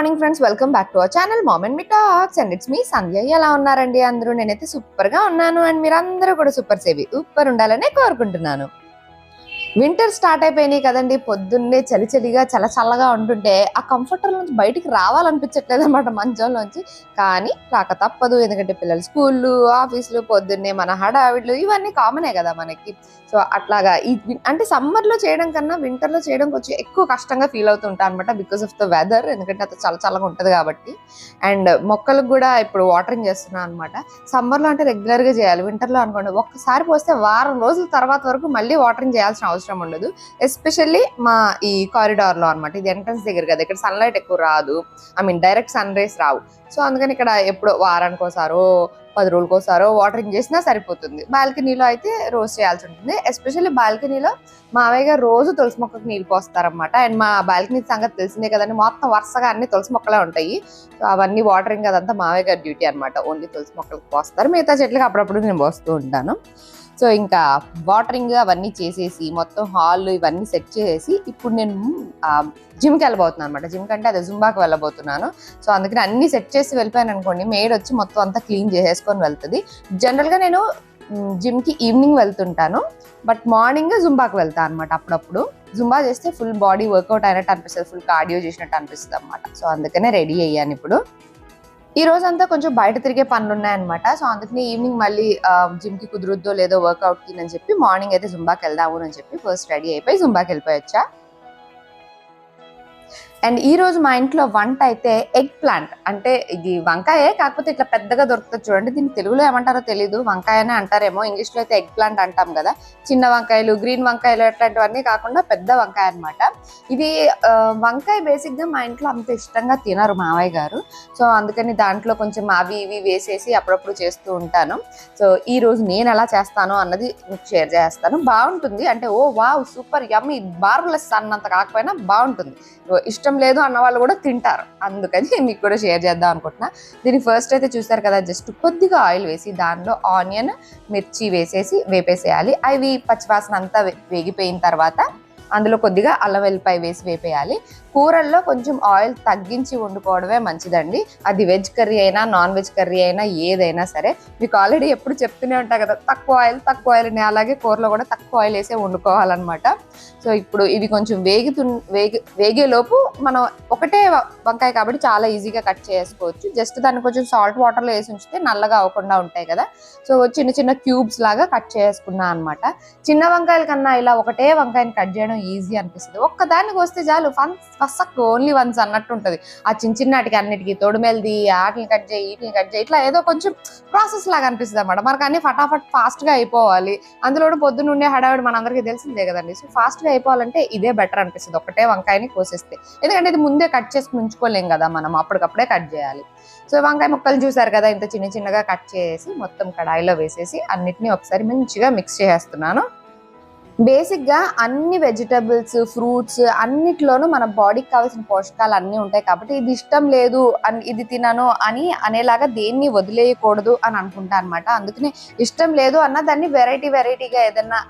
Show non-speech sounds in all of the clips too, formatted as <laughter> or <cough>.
Morning friends welcome back to our channel mom and me talks and it's me Sandhya ఎలా ఉన్నారండి అందరూ? నేనైతే సూపర్గా ఉన్నాను. అండ్ మీరందరూ కూడా సూపర్ సేవి సూపర్ ఉండాలనే కోరుకుంటున్నాను. వింటర్ స్టార్ట్ అయిపోయినాయి కదండి పొద్దున్నే చలి చలిగా చల చల్లగా ఉంటుంటే ఆ కంఫర్టర్ నుంచి బయటికి రావాలనిపించట్లేదు అనమాట మంచంలోంచి కానీ రాక తప్పదు ఎందుకంటే పిల్లలు స్కూళ్ళు ఆఫీసులు పొద్దున్నే మన హడావిడ్లు ఇవన్నీ కామనే కదా మనకి. సో అట్లాగా ఈ అంటే సమ్మర్లో లో చేయడం కన్నా వింటర్లో లో చేయడం కొంచెం ఎక్కువ కష్టంగా ఫీల్ అవుతుంటా అనమాట బికాస్ ఆఫ్ ద వెదర్ ఎందుకంటే అది చాలా చల్లగా ఉంటుంది కాబట్టి. అండ్ మొక్కలకు కూడా ఇప్పుడు వాటరింగ్ చేస్తున్నాను అనమాట సమ్మర్లో అంటే రెగ్యులర్గా గా చేయాలి. వింటర్లో లో అనుకోండి ఒక్కసారి పోస్తే వారం రోజుల తర్వాత వరకు మళ్ళీ వాటరింగ్ చేయాల్సిన అవసరం ఉండదు. ఎస్పెషల్లీ మా ఈ కారిడార్లో అనమాట ఇది ఎంట్రన్స్ దగ్గర కదా. ఇక్కడ సన్లైట్ ఎక్కువ రాదు. I mean direct sun rays Rao. So అందుకని ఇక్కడ ఎప్పుడు వారానికి ఒకసారో పది రోజులకి ఒకసారో వాటరింగ్ చేసినా సరిపోతుంది. బాల్కనీలో అయితే రోజు చేయాల్సి ఉంటుంది. ఎస్పెషల్లీ బాల్కనీలో మావయ్య గారు రోజు తులసి మొక్కకు నీళ్ళు పోస్తారనమాట అండ్ మా బాల్కనీ సంగతి తెలిసిందే కదండి. మొత్తం వరుసగా అన్ని తులసి మొక్కలే ఉంటాయి. సో అవన్నీ వాటరింగ్ అదంతా మావయ్య గారి డ్యూటీ అనమాట ఓన్లీ తులసి మొక్కలకు పోస్తారు. మిగతా చెట్లకి అప్పుడప్పుడు నేను పోస్తూ ఉంటాను. సో ఇంకా వాటరింగ్ అవన్నీ చేసేసి మొత్తం హాల్ ఇవన్నీ సెట్ చేసేసి ఇప్పుడు నేను జిమ్కి వెళ్ళబోతున్నాను అనమాట జిమ్ కంటే అదే జుంబాకి వెళ్ళబోతున్నాను. సో అందుకని అన్ని సెట్ చేసి వెళ్ళిపోయాను అనుకోండి మేడ్ వచ్చి మొత్తం అంతా క్లీన్ చేసేసుకొని వెళ్తుంది. జనరల్గా నేను జిమ్కి ఈవినింగ్ వెళ్తుంటాను. బట్ మార్నింగ్ జుంబాకి వెళ్తాను అనమాట అప్పుడప్పుడు. జుంబా చేస్తే ఫుల్ బాడీ వర్కౌట్ అయినట్టు అనిపిస్తుంది ఫుల్ కార్డియో చేసినట్టు అనిపిస్తుంది అనమాట సో అందుకనే రెడీ అయ్యాను ఇప్పుడు. ఈ రోజంతా కొంచెం బయట తిరిగే పనులు ఉన్నాయన్నమాట సో అందుకని ఈవినింగ్ మళ్ళీ జిమ్కి కుదురుద్దో లేదో వర్కౌట్కి అని చెప్పి మార్నింగ్ అయితే జుంబాకి వెళ్దాము అని చెప్పి ఫస్ట్ రెడీ అయిపోయి జుంబాకి వెళ్ళిపోయొచ్చా అండ్ ఈ రోజు మా ఇంట్లో వంట అయితే ఎగ్ ప్లాంట్. అంటే ఇది వంకాయే కాకపోతే ఇట్లా పెద్దగా దొరుకుతుంది చూడండి. దీన్ని తెలుగులో ఏమంటారో తెలియదు వంకాయనే అంటారేమో. ఇంగ్లీష్లో అయితే ఎగ్ ప్లాంట్ అంటాం కదా. చిన్న వంకాయలు గ్రీన్ వంకాయలు అట్లాంటివన్నీ కాకుండా పెద్ద వంకాయ అన్నమాట. ఇది వంకాయ బేసిక్గా మా ఇంట్లో అంత ఇష్టంగా తినరు మావయ్య గారు. సో అందుకని దాంట్లో కొంచెం అవి ఇవి వేసేసి అప్పుడప్పుడు చేస్తూ ఉంటాను. సో ఈ రోజు నేను ఎలా చేస్తాను అన్నది మీకు షేర్ చేస్తాను. బాగుంటుంది. అంటే ఓ వావ్ సూపర్ యమ్మీ బార్లెస్ అన్నంత కాకపోయినా బాగుంటుంది. ఇష్టం ఇష్టం లేదు అన్న వాళ్ళు కూడా తింటారు. అందుకని మీకు కూడా షేర్ చేద్దాం అనుకుంటున్నా. దీన్ని ఫస్ట్ అయితే చూసారు కదా జస్ట్ కొద్దిగా ఆయిల్ వేసి దానిలో ఆనియన్ మిర్చి వేసేసి వేపేసేయాలి. అవి పచ్చివాసన అంతా వేగిపోయిన తర్వాత అందులో కొద్దిగా అల్లం వెల్లిపాయ వేసి వేపేయాలి. కూరల్లో కొంచెం ఆయిల్ తగ్గించి వండుకోవడమే మంచిదండి. అది వెజ్ కర్రీ అయినా నాన్ వెజ్ కర్రీ అయినా ఏదైనా సరే. మీకు ఆల్రెడీ ఎప్పుడు చెప్తూనే ఉంటా కదా తక్కువ ఆయిల్ తక్కువ ఆయిల్ అని అలాగే కూరలో కూడా తక్కువ ఆయిల్ వేసే వండుకోవాలన్నమాట. సో ఇప్పుడు ఇవి కొంచెం వేగుతు వేగి వేగేలోపు మనం ఒకటే వంకాయ కాబట్టి చాలా ఈజీగా కట్ చేసుకోవచ్చు. జస్ట్ దాన్ని కొంచెం సాల్ట్ వాటర్లో వేసి ఉంచితే నల్లగా అవ్వకుండా ఉంటాయి కదా. సో చిన్న చిన్న క్యూబ్స్ లాగా కట్ చేసుకున్నా అనమాట చిన్న వంకాయల కన్నా ఇలా ఒకటే వంకాయని కట్ చేయడం ఈజీ అనిపిస్తుంది. ఒక్కదానికి వస్తే చాలు ఫన్ ఫస్ట్ ఓన్లీ వన్స్ అన్నట్టు ఉంటుంది. ఆ చిన్న చిన్నటికి అన్నిటికీ తొడిమెల్ది ఆటలు కట్ చేయి వీటిని కట్ చేయి ఇట్లా ఏదో కొంచెం ప్రాసెస్ లాగా అనిపిస్తుంది అనమాట మనకు అన్ని ఫటాఫట్ ఫాస్ట్గా అయిపోవాలి. అందులో కూడా పొద్దున్న ఉండే హడావిడి మనందరికీ తెలిసిందే కదండి. సో ఫాస్ట్గా అయిపోవాలంటే ఇదే బెటర్ అనిపిస్తుంది. ఒకటే వంకాయని కోసేస్తే. ఎందుకంటే ఇది ముందే కట్ చేసి ఉంచుకోలేం కదా మనం అప్పటికప్పుడే కట్ చేయాలి. సో వంకాయ ముక్కలు చూసారు కదా ఇంత చిన్న చిన్నగా కట్ చేసి మొత్తం కడాయిలో వేసేసి అన్నిటిని ఒకసారి మంచిగా మిక్స్ చేసేస్తున్నాను బేసిక్గా అన్ని వెజిటబుల్స్ ఫ్రూట్స్ అన్నిట్లోనూ మన బాడీకి కావాల్సిన పోషకాలు అన్నీ ఉంటాయి. కాబట్టి ఇది ఇష్టం లేదు అని ఇది తినను అని అనేలాగా దేన్ని వదిలేయకూడదు అని అనుకుంటా అనమాట అందుకని ఇష్టం లేదు అన్న దాన్ని వెరైటీ వెరైటీగా ఏదన్నా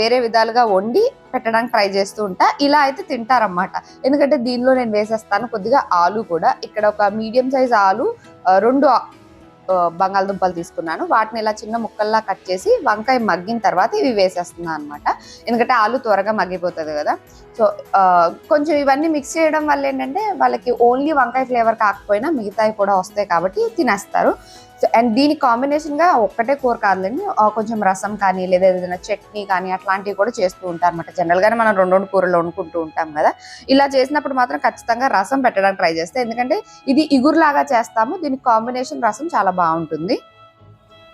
వేరే విధాలుగా వండి పెట్టడానికి ట్రై చేస్తూ ఉంటా. ఇలా అయితే తింటారన్నమాట. ఎందుకంటే దీనిలో నేను వేసేస్తాను కొద్దిగా ఆలు కూడా. ఇక్కడ ఒక మీడియం సైజ్ ఆలు రెండు బంగాళదుంపలు తీసుకున్నాను. వాటిని ఇలా చిన్న ముక్కల్లా కట్ చేసి వంకాయ మగ్గిన తర్వాత ఇవి వేసేస్తున్నాను అనమాట ఎందుకంటే ఆలు త్వరగా మగ్గిపోతుంది కదా. సో కొంచెం ఇవన్నీ మిక్స్ చేయడం వల్ల ఏంటంటే వాళ్ళకి ఓన్లీ వంకాయ ఫ్లేవర్ కాకపోయినా మిగతావి కూడా వస్తాయి కాబట్టి తినేస్తారు. అండ్ దీని కాంబినేషన్గా ఒక్కటే కూర కాదులండి. కొంచెం రసం కానీ లేదా ఏదైనా చట్నీ కానీ అట్లాంటివి కూడా చేస్తూ ఉంటారు అనమాట జనరల్గానే మనం రెండు రెండు కూరలు వండుకుంటూ ఉంటాం కదా. ఇలా చేసినప్పుడు మాత్రం ఖచ్చితంగా రసం పెట్టడానికి ట్రై చేస్తే ఎందుకంటే ఇది ఇగురులాగా చేస్తాము దీని కాంబినేషన్ రసం చాలా బాగుంటుంది.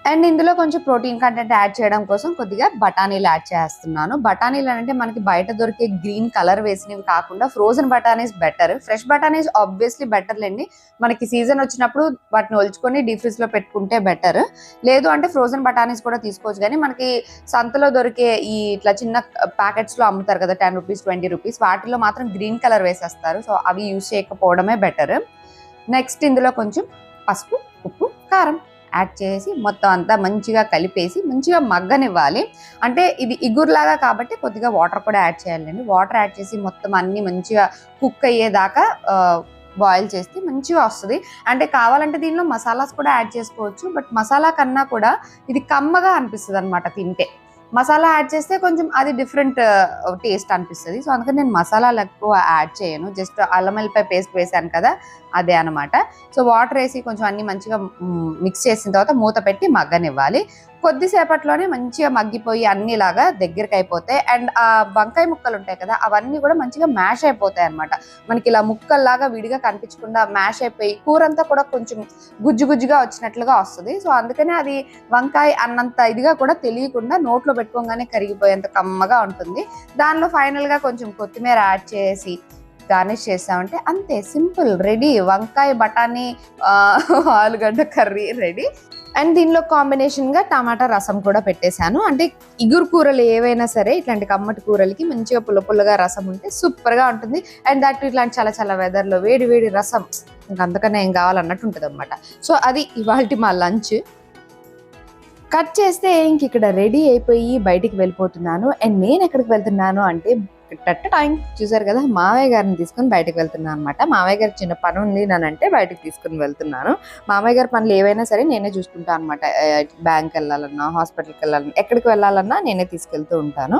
అండ్ ఇందులో కొంచెం ప్రోటీన్ కంటెంట్ యాడ్ చేయడం కోసం కొద్దిగా బఠానీలు యాడ్ చేస్తున్నాను. బఠానీలు అంటే మనకి బయట దొరికే గ్రీన్ కలర్ వేసినవి కాకుండా ఫ్రోజన్ బఠానీస్ బెటర్. ఫ్రెష్ బఠానీస్ ఆబ్వియస్లీ బెటర్ లేండి. మనకి సీజన్ వచ్చినప్పుడు వాటిని ఒలుచుకొని డీప్ ఫ్రిజ్లో పెట్టుకుంటే బెటర్ లేదు అంటే ఫ్రోజన్ బఠానీస్ కూడా తీసుకోవచ్చు కానీ మనకి సంతలో దొరికే ఈ ఇట్లా చిన్న ప్యాకెట్స్లో అమ్ముతారు కదా టెన్ రూపీస్ ట్వంటీ రూపీస్ వాటిలో మాత్రం గ్రీన్ కలర్ వేసేస్తారు. సో అవి యూజ్ చేయకపోవడమే బెటర్ నెక్స్ట్ ఇందులో కొంచెం పసుపు ఉప్పు కారం. యాడ్ చేసి మొత్తం అంతా మంచిగా కలిపేసి మంచిగా మగ్గనివ్వాలి. అంటే ఇది ఇగురులాగా కాబట్టి కొద్దిగా వాటర్ కూడా యాడ్ చేయాలండి. వాటర్ యాడ్ చేసి మొత్తం అన్నీ మంచిగా కుక్ అయ్యేదాకా బాయిల్ చేస్తే మంచిగా వస్తుంది. అంటే కావాలంటే దీనిలో మసాలాస్ కూడా యాడ్ చేసుకోవచ్చు. బట్ మసాలా కన్నా కూడా ఇది కమ్మగా అనిపిస్తుంది అనమాట తింటే. మసాలా యాడ్ చేస్తే కొంచెం అది డిఫరెంట్ టేస్ట్ అనిపిస్తుంది. సో అందుకని నేను మసాలాలు ఎక్కువ యాడ్ చేయను. జస్ట్ అల్లం వెల్లిపాయ పేస్ట్ వేసాను కదా అదే అనమాట సో వాటర్ వేసి కొంచెం అన్ని మంచిగా మిక్స్ చేసిన తర్వాత మూత పెట్టి మగ్గనివ్వాలి. కొద్దిసేపట్లోనే మంచిగా మగ్గిపోయి అన్ని లాగా దగ్గరికి అయిపోతాయి అండ్ ఆ వంకాయ ముక్కలు ఉంటాయి కదా అవన్నీ కూడా మంచిగా మ్యాష్ అయిపోతాయి అనమాట మనకి ఇలా ముక్కల్లాగా విడిగా కనిపించకుండా మ్యాష్ అయిపోయి కూర అంతా కూడా కొంచెం గుజ్జు గుజ్జుగా వచ్చినట్లుగా వస్తుంది. సో అందుకనే అది వంకాయ అన్నంత ఇదిగా కూడా తెలియకుండా నోట్లో పెట్టుకోగానే కరిగిపోయేంత కమ్మగా ఉంటుంది. దానిలో ఫైనల్గా కొంచెం కొత్తిమీర యాడ్ చేసి గార్నిష్ చేసామంటే అంతే సింపుల్ రెడీ. వంకాయ బఠానీ ఆలుగడ్డ కర్రీ రెడీ. అండ్ దీనిలో కాంబినేషన్గా టమాటా రసం కూడా పెట్టేశాను. అంటే ఇగురు కూరలు ఏవైనా సరే ఇట్లాంటి కమ్మటి కూరలకి మంచిగా పుల్ల పుల్లగా రసం ఉంటే సూపర్గా ఉంటుంది. అండ్ దట్ ఇట్లాంటి చాలా చాలా వెదర్లో వేడి వేడి రసం ఇంకా అంతకన్నా ఏం కావాలన్నట్టు ఉంటుంది అనమాట సో అది ఇవాళ మా లంచ్. కట్ చేస్తే ఇంక ఇక్కడ రెడీ అయిపోయి బయటికి వెళ్ళిపోతున్నాను. అండ్ నేను ఎక్కడికి వెళ్తున్నాను అంటే టట్ట టైం చూసారు కదా మావయ్య గారిని తీసుకుని బయటకు వెళ్తున్నాను అనమాట మావయ్య గారు చిన్న పని ఉంది అంటే బయటకు తీసుకుని వెళ్తున్నాను. మావయ్య గారి పనులు ఏవైనా సరే నేనే చూసుకుంటాను అనమాట బ్యాంక్ వెళ్ళాలన్నా హాస్పిటల్కి వెళ్ళాలన్నా ఎక్కడికి వెళ్ళాలన్నా నేనే తీసుకెళ్తూ ఉంటాను.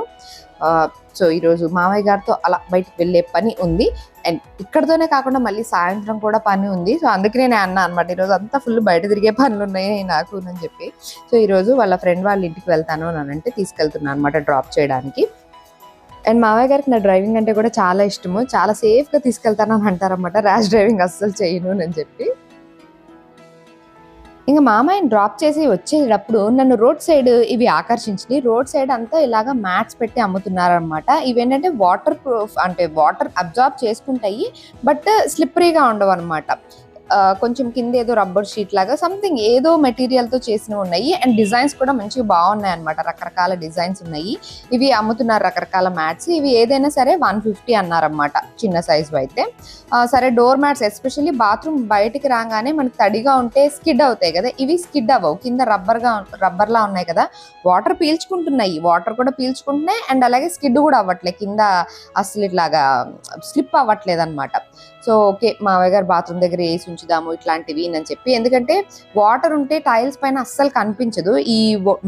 సో ఈరోజు మామయ్య గారితో అలా బయటికి వెళ్ళే పని ఉంది. అండ్ ఇక్కడతోనే కాకుండా మళ్ళీ సాయంత్రం కూడా పని ఉంది. సో అందుకే నేను అన్నా అనమాట ఈరోజు అంతా ఫుల్ బయట తిరిగే పనులు ఉన్నాయి నాకు అని చెప్పి. సో ఈరోజు వాళ్ళ ఫ్రెండ్ వాళ్ళ ఇంటికి వెళ్తాను అని అంటే తీసుకెళ్తున్నాను అనమాట డ్రాప్ చేయడానికి. అండ్ మామయ్య గారికి నా డ్రైవింగ్ అంటే కూడా చాలా ఇష్టము. చాలా సేఫ్గా తీసుకెళ్తాను అని అంటారనమాట ర్యాష్ డ్రైవింగ్ అస్సలు చేయను అని చెప్పి. ఇంకా మామయ్యని డ్రాప్ చేసి వచ్చేటప్పుడు నన్ను రోడ్ సైడ్ ఇవి ఆకర్షించినాయి. రోడ్ సైడ్ అంతా ఇలాగా మ్యాట్స్ పెట్టి అమ్ముతున్నారనమాట ఇవేంటంటే వాటర్ ప్రూఫ్ అంటే వాటర్ అబ్జార్బ్ చేసుకుంటాయి. బట్ స్లిప్పరీగా ఉండవు అనమాట కొంచెం కింద ఏదో రబ్బర్ షీట్ లాగా సంథింగ్ ఏదో మెటీరియల్తో చేసినవి ఉన్నాయి. అండ్ డిజైన్స్ కూడా మంచిగా బాగున్నాయి అనమాట రకరకాల డిజైన్స్ ఉన్నాయి. ఇవి అమ్ముతున్నారు రకరకాల మ్యాట్స్ ఇవి ఏదైనా సరే వన్ ఫిఫ్టీ అన్నారన్నమాట చిన్న సైజు అయితే. సరే డోర్ మ్యాట్స్ ఎస్పెషల్లీ బాత్రూమ్ బయటికి రాగానే మనకి తడిగా ఉంటే స్కిడ్ అవుతాయి కదా. ఇవి స్కిడ్ అవ్వవు. కింద రబ్బర్గా రబ్బర్లా రబ్బర్ ఉన్నాయి కదా. వాటర్ పీల్చుకుంటున్నాయి. వాటర్ కూడా పీల్చుకుంటున్నాయి. అండ్ అలాగే స్కిడ్ కూడా అవ్వట్లేదు కింద అసలు ఇట్లాగా స్లిప్ అవ్వట్లేదు అనమాట సో ఓకే మామయ్య గారు బాత్రూమ్ దగ్గర వేసి ఉంచుదాము ఇట్లాంటివి అని చెప్పి. ఎందుకంటే వాటర్ ఉంటే టైల్స్ పైన అస్సలు కనిపించదు. ఈ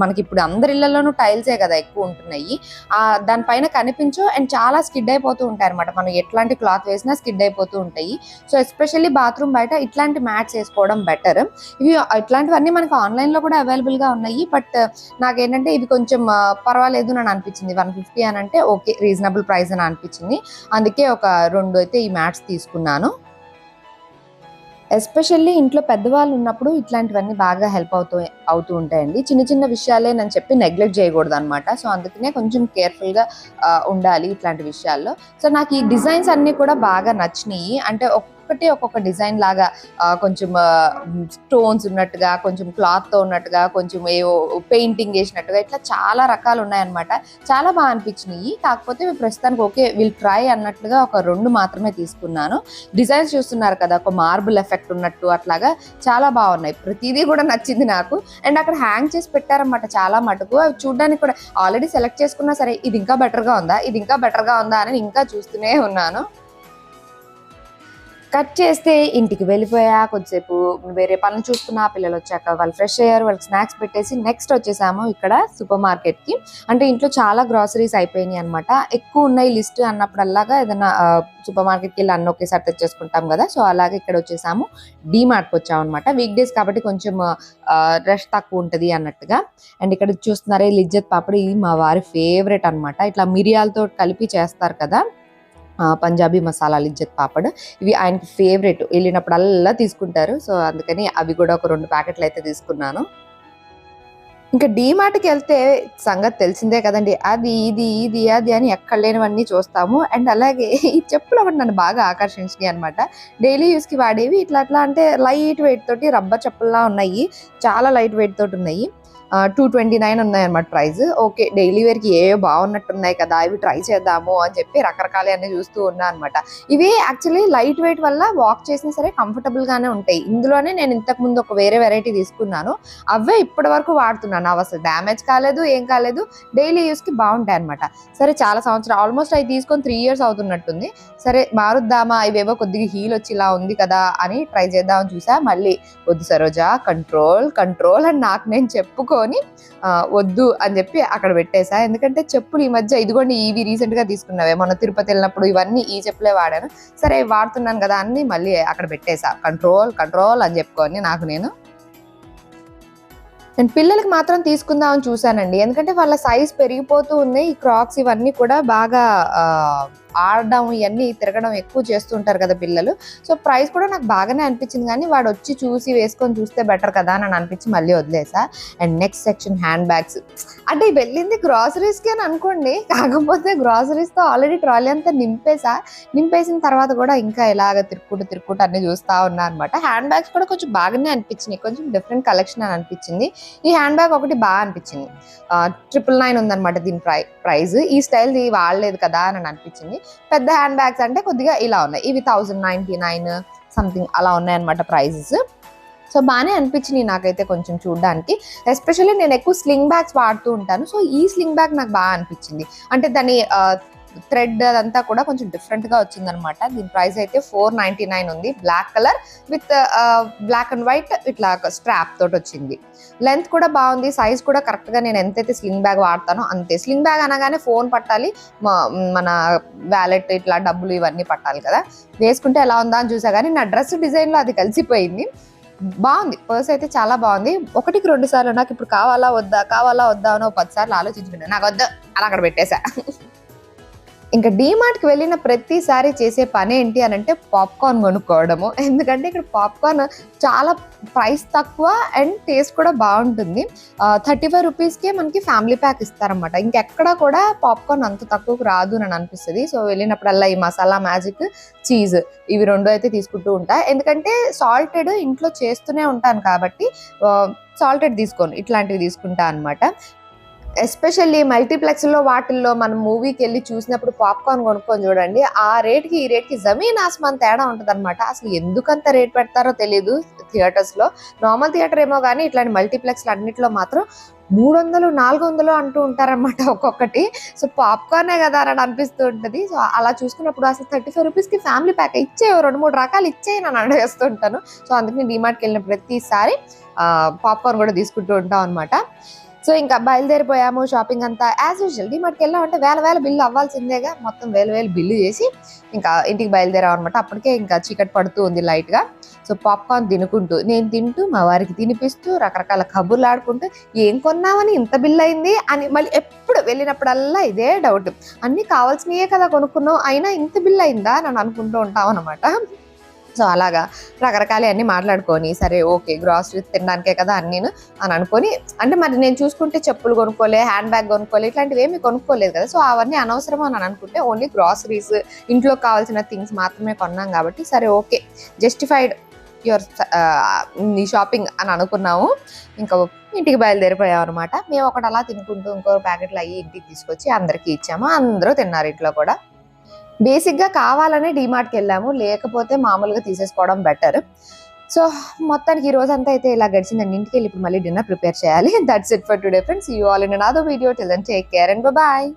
మనకి ఇప్పుడు అందరి ఇళ్ళలోనూ టైల్సే కదా ఎక్కువ ఉంటున్నాయి. ఆ దానిపైన కనిపించు అండ్ చాలా స్కిడ్ అయిపోతూ ఉంటాయి అనమాట మనం ఎట్లాంటి క్లాత్ వేసినా స్కిడ్ అయిపోతూ ఉంటాయి. సో ఎస్పెషల్లీ బాత్రూమ్ బయట ఇట్లాంటి మ్యాట్స్ వేసుకోవడం బెటర్. ఇవి ఇట్లాంటివన్నీ మనకి ఆన్లైన్లో కూడా అవైలబుల్గా ఉన్నాయి. బట్ నాకేంటంటే ఇవి కొంచెం పర్వాలేదు అని అనిపించింది. వన్ ఫిఫ్టీ అని అంటే ఓకే రీజనబుల్ ప్రైస్ అని అనిపించింది. అందుకే ఒక రెండు అయితే ఈ మ్యాట్స్ తీసుకున్నాను. ఎస్పెషల్లీ ఇంట్లో పెద్దవాళ్ళు ఉన్నప్పుడు ఇట్లాంటివన్నీ బాగా హెల్ప్ అవుతూ అవుతూ ఉంటాయండి. చిన్న చిన్న విషయాలే నేను చెప్పి నెగ్లెక్ట్ చేయకూడదు అనమాట సో అందుకనే కొంచెం కేర్ఫుల్గా ఉండాలి ఇట్లాంటి విషయాల్లో. సో నాకు ఈ డిజైన్స్ అన్నీ కూడా బాగా నచ్చినాయి. అంటే ఒక్కొక్కటి ఒక్కొక్క డిజైన్ లాగా కొంచెం స్టోన్స్ ఉన్నట్టుగా కొంచెం క్లాత్తో ఉన్నట్టుగా కొంచెం ఏవో పెయింటింగ్ వేసినట్టుగా ఇట్లా చాలా రకాలు ఉన్నాయన్నమాట. చాలా బాగా అనిపించినాయి. కాకపోతే ప్రస్తుతానికి ఓకే విల్ ట్రై అన్నట్లుగా ఒక రెండు మాత్రమే తీసుకున్నాను. డిజైన్స్ చూస్తున్నారు కదా ఒక మార్బుల్ ఎఫెక్ట్ ఉన్నట్టు అట్లాగా చాలా బాగున్నాయి ప్రతిదీ కూడా నచ్చింది నాకు. అండ్ అక్కడ హ్యాంగ్ చేసి పెట్టారన్నమాట చాలా మటుకు. అవి చూడడానికి కూడా ఆల్రెడీ సెలెక్ట్ చేసుకున్నా సరే ఇది ఇంకా బెటర్గా ఉందా? ఇది ఇంకా బెటర్గా గా ఉందా? అని ఇంకా చూస్తూనే ఉన్నాను. కట్ చేస్తే ఇంటికి వెళ్ళిపోయా కొద్దిసేపు వేరే పనులు చూసుకున్నా పిల్లలు వచ్చాక వాళ్ళు ఫ్రెష్ అయ్యారు వాళ్ళకి స్నాక్స్ పెట్టేసి నెక్స్ట్ వచ్చేసాము ఇక్కడ సూపర్ మార్కెట్కి అంటే ఇంట్లో చాలా గ్రాసరీస్ అయిపోయినాయి అనమాట ఎక్కువ ఉన్నాయి లిస్ట్ అన్నప్పుడల్లాగా ఏదైనా సూపర్ మార్కెట్కి వెళ్ళి అన్న ఒకేసారి తెచ్చేసుకుంటాం కదా. సో అలాగే ఇక్కడ వచ్చేసాము. డీమార్ట్కి వచ్చాము అనమాట వీక్ డేస్ కాబట్టి కొంచెం రష్ తక్కువ ఉంటుంది అన్నట్టుగా. అండ్ ఇక్కడ చూస్తున్నారే లిజ్జత్ పాపడి ఇది మా వారి ఫేవరెట్ అన్నమాట. ఇట్లా మిరియాలతో కలిపి చేస్తారు కదా. పంజాబీ మసాలాలు ఇజ్జత్ పాపడ్. ఇవి ఆయనకి ఫేవరెట్ వెళ్ళినప్పుడల్లా తీసుకుంటారు. సో అందుకని అవి కూడా ఒక రెండు ప్యాకెట్లు అయితే తీసుకున్నాను. ఇంకా డీమార్ట్కి వెళ్తే సంగతి తెలిసిందే కదండి. అది ఇది ఇది అది అని ఎక్కడ లేనివన్నీ చూస్తాము. అండ్ అలాగే ఈ చెప్పులు ఒకటి నన్ను బాగా ఆకర్షించినాయి అనమాట డైలీ యూస్కి వాడేవి ఇట్లా అట్లా అంటే లైట్ వెయిట్ తోటి రబ్బర్ చెప్పుల్లా ఉన్నాయి. చాలా లైట్ వెయిట్ తోటి ఉన్నాయి. టూ ట్వంటీ నైన్ ఉన్నాయి అనమాట ప్రైస్ ఓకే డైలీ వేర్కి ఏవో బాగున్నట్టున్నాయి కదా ఇవి ట్రై చేద్దాము అని చెప్పి రకరకాల అన్నీ చూస్తూ ఉన్నా అనమాట ఇవి యాక్చువల్లీ లైట్ వెయిట్ వల్ల వాక్ చేసినా సరే కంఫర్టబుల్ గానే ఉంటాయి. ఇందులోనే నేను ఇంతకు ముందు ఒక వేరే వెరైటీ తీసుకున్నాను. అవే ఇప్పటి వరకు వాడుతున్నాను. నావి అసలు డ్యామేజ్ కాలేదు ఏం కాలేదు. డైలీ యూస్కి బాగుంటాయి అనమాట సరే చాలా సంవత్సరం ఆల్మోస్ట్ అవి తీసుకొని త్రీ ఇయర్స్ అవుతున్నట్టుంది. సరే మారుద్దామా? ఇవేవో కొద్దిగా హీల్ వచ్చి ఇలా ఉంది కదా అని ట్రై చేద్దామని చూసా. మళ్ళీ వద్దు సరోజా కంట్రోల్ కంట్రోల్ అని నాకు నేను చెప్పుకొని వద్దు అని చెప్పి అక్కడ పెట్టేసా. ఎందుకంటే చెప్పులు ఈ మధ్య ఇదిగోండి ఇవి రీసెంట్గా తీసుకున్నవే. మొన్న తిరుపతి వెళ్ళినప్పుడు ఇవన్నీ ఈ చెప్పులే వాడాను. సరే వాడుతున్నాను కదా అని మళ్ళీ అక్కడ పెట్టేసా. కంట్రోల్ కంట్రోల్ అని చెప్పుకొని నాకు నేను నేను పిల్లలకి మాత్రం తీసుకుందామని చూశానండి. ఎందుకంటే వాళ్ళ సైజ్ పెరిగిపోతూ ఉంది. ఈ క్రాక్స్ ఇవన్నీ కూడా బాగా ఆడడం ఇవన్నీ తిరగడం ఎక్కువ చేస్తుంటారు కదా పిల్లలు. సో ప్రైస్ కూడా నాకు బాగానే అనిపించింది. కానీ వాడు వచ్చి చూసి వేసుకొని చూస్తే బెటర్ కదా అని అనిపించి మళ్ళీ వదిలేసా. And next section hand bags. అంటే వెళ్ళింది గ్రాసరీస్కి అని అనుకోండి. కాకపోతే గ్రాసరీస్తో ఆల్రెడీ ట్రాలీ అంతా నింపేసా. నింపేసిన తర్వాత కూడా ఇంకా ఇలాగ తిరుక్కుంటూ తిరుక్కుంటూ అన్ని చూస్తా ఉన్నా అనమాట హ్యాండ్ బ్యాగ్స్ కూడా కొంచెం బాగానే అనిపించినాయి. కొంచెం డిఫరెంట్ కలెక్షన్ అని అనిపించింది. ఈ హ్యాండ్ బ్యాగ్ ఒకటి బాగా అనిపించింది. ట్రిపుల్ నైన్ ఉందన్నమాట దీని ప్రై ప్రైస్. ఈ స్టైల్ వాడలేదు కదా అని అనిపించింది. పెద్ద హ్యాండ్ బ్యాగ్స్ అంటే కొద్దిగా ఇలా ఉన్నాయి. ఇవి థౌజండ్ నైంటీ నైన్ సంథింగ్ అలా ఉన్నాయన్నమాట ప్రైజెస్ సో బాగానే అనిపించినాయి నాకైతే కొంచెం చూడడానికి. ఎస్పెషల్లీ నేను ఎక్కువ స్లింగ్ బ్యాగ్స్ వాడుతూ ఉంటాను. సో ఈ స్లింగ్ బ్యాగ్ నాకు బాగా అనిపించింది. అంటే దాని థ్రెడ్ అదంతా కూడా కొంచెం డిఫరెంట్గా వచ్చిందనమాట. దీని ప్రైస్ అయితే ఫోర్ నైంటీ నైన్ ఉంది black colour with black and white ఇట్లా స్ట్రాప్ తోటి వచ్చింది. లెంత్ కూడా బాగుంది. సైజ్ కూడా కరెక్ట్గా నేను ఎంతైతే స్లింగ్ బ్యాగ్ వాడతానో అంతే. స్లింగ్ బ్యాగ్ అనగానే ఫోన్ పట్టాలి. మన వ్యాలెట్ ఇట్లా డబ్బులు ఇవన్నీ పట్టాలి కదా. వేసుకుంటే ఎలా ఉందా అని చూసా కానీ నా డ్రెస్ డిజైన్లో అది కలిసిపోయింది. బాగుంది. పర్స్ అయితే చాలా బాగుంది. ఒకటికి రెండు సార్లు నాకు ఇప్పుడు కావాలా వద్దా కావాలా వద్దా అని ఒక పది సార్లు ఆలోచించుకున్నాను నాకు వద్దా అలా అక్కడ పెట్టేశా ఇంకా డీమార్ట్కి వెళ్ళిన ప్రతిసారి చేసే పని ఏంటి అని అంటే పాప్కార్న్ కొనుక్కోవడము. ఎందుకంటే ఇక్కడ పాప్కార్న్ చాలా ప్రైస్ తక్కువ అండ్ టేస్ట్ కూడా బాగుంటుంది. థర్టీ ఫైవ్ రూపీస్కే మనకి ఫ్యామిలీ ప్యాక్ ఇస్తారనమాట ఇంకెక్కడ కూడా పాప్కార్న్ అంత తక్కువకు రాదు అని అనిపిస్తుంది. సో వెళ్ళినప్పుడల్లా ఈ మసాలా మ్యాజిక్ చీజ్ ఇవి రెండు అయితే తీసుకుంటూ ఉంటా. ఎందుకంటే సాల్టెడ్ ఇంట్లో చేస్తూనే ఉంటాను కాబట్టి సాల్టెడ్ తీసుకోను. ఇట్లాంటివి తీసుకుంటా అనమాట ఎస్పెషల్లీ మల్టీప్లెక్స్లో వాటిల్లో మనం మూవీకి వెళ్ళి చూసినప్పుడు పాప్కార్న్ కొనుక్కొని చూడండి ఆ రేట్కి ఈ రేట్కి జమీన్ ఆస్మాన్ తేడా ఉంటుంది అనమాట అసలు ఎందుకంత రేట్ పెడతారో తెలియదు థియేటర్స్లో. నార్మల్ థియేటర్ ఏమో కానీ ఇట్లాంటి మల్టీప్లెక్స్లు అన్నింటిలో మాత్రం మూడు వందలు నాలుగు వందలు అంటూ ఉంటారనమాట <laughs> ఒక్కొక్కటి. సో పాప్కార్నే కదా అని అనిపిస్తూ ఉంటుంది. సో అలా చూసుకున్నప్పుడు అసలు థర్టీ ఫైవ్ రూపీస్కి ఫ్యామిలీ ప్యాక్ ఇచ్చే రెండు మూడు రకాలు ఇచ్చే నేను అడిగేస్తుంటాను సో అందుకని డిమార్ట్కి వెళ్ళిన ప్రతిసారి పాప్కార్న్ కూడా తీసుకుంటూ ఉంటాం అనమాట సో ఇంకా బయలుదేరిపోయాము షాపింగ్ అంతా. యాజ్ యూజువల్ డిమార్ట్కి వెళ్ళామంటే వేల వేల బిల్లు అవ్వాల్సిందేగా. మొత్తం వేల వేలు బిల్లు చేసి ఇంకా ఇంటికి బయలుదేరాం అనమాట అప్పటికే ఇంకా చీకటి పడుతూ ఉంది లైట్గా సో పాప్కార్న్ తినుకుంటూ నేను తింటూ మా వారికి తినిపిస్తూ రకరకాల కబుర్లు ఆడుకుంటూ ఏం కొన్నామని ఇంత బిల్ అయింది? అని మళ్ళీ ఎప్పుడు వెళ్ళినప్పుడల్లా ఇదే డౌట్ అన్నీ కావాల్సినయే కదా కొనుక్కున్నావు? అయినా ఇంత బిల్ అయిందా? అని అనుకుంటూ ఉంటాం అనమాట సో అలాగా రకరకాల అన్నీ మాట్లాడుకొని సరే ఓకే గ్రాసరీ తినడానికే కదా అని నేను అని అనుకొని అంటే మరి నేను చూసుకుంటే చెప్పులు కొనుక్కోలే హ్యాండ్ బ్యాగ్ కొనుక్కోలే ఇట్లాంటివి ఏమి కొనుక్కోలేదు కదా. సో అవన్నీ అనవసరం అని అనుకుంటే ఓన్లీ గ్రాసరీస్ ఇంట్లో కావాల్సిన థింగ్స్ మాత్రమే కొన్నాం కాబట్టి సరే ఓకే జస్టిఫైడ్ యువర్ ఈ షాపింగ్ అని అనుకున్నాము. ఇంకా ఇంటికి బయలుదేరిపోయాం అనమాట మేము ఒకటి అలా తినుకుంటూ ఇంకో ప్యాకెట్లు అయ్యి ఇంటికి తీసుకొచ్చి అందరికీ ఇచ్చాము. అందరూ తిన్నారు ఇంట్లో కూడా. బేసిక్గా కావాలనే డీమార్ట్కి వెళ్ళాము. లేకపోతే మామూలుగా తీసేసుకోవడం బెటర్ సో మొత్తానికి ఈ రోజు అంతా అయితే ఇలా గడిచిందండి. ఇంటికి వెళ్ళి ఇప్పుడు మళ్ళీ డిన్నర్ ప్రిపేర్ చేయాలి. That's it for today friends you all in other video till then take care and bye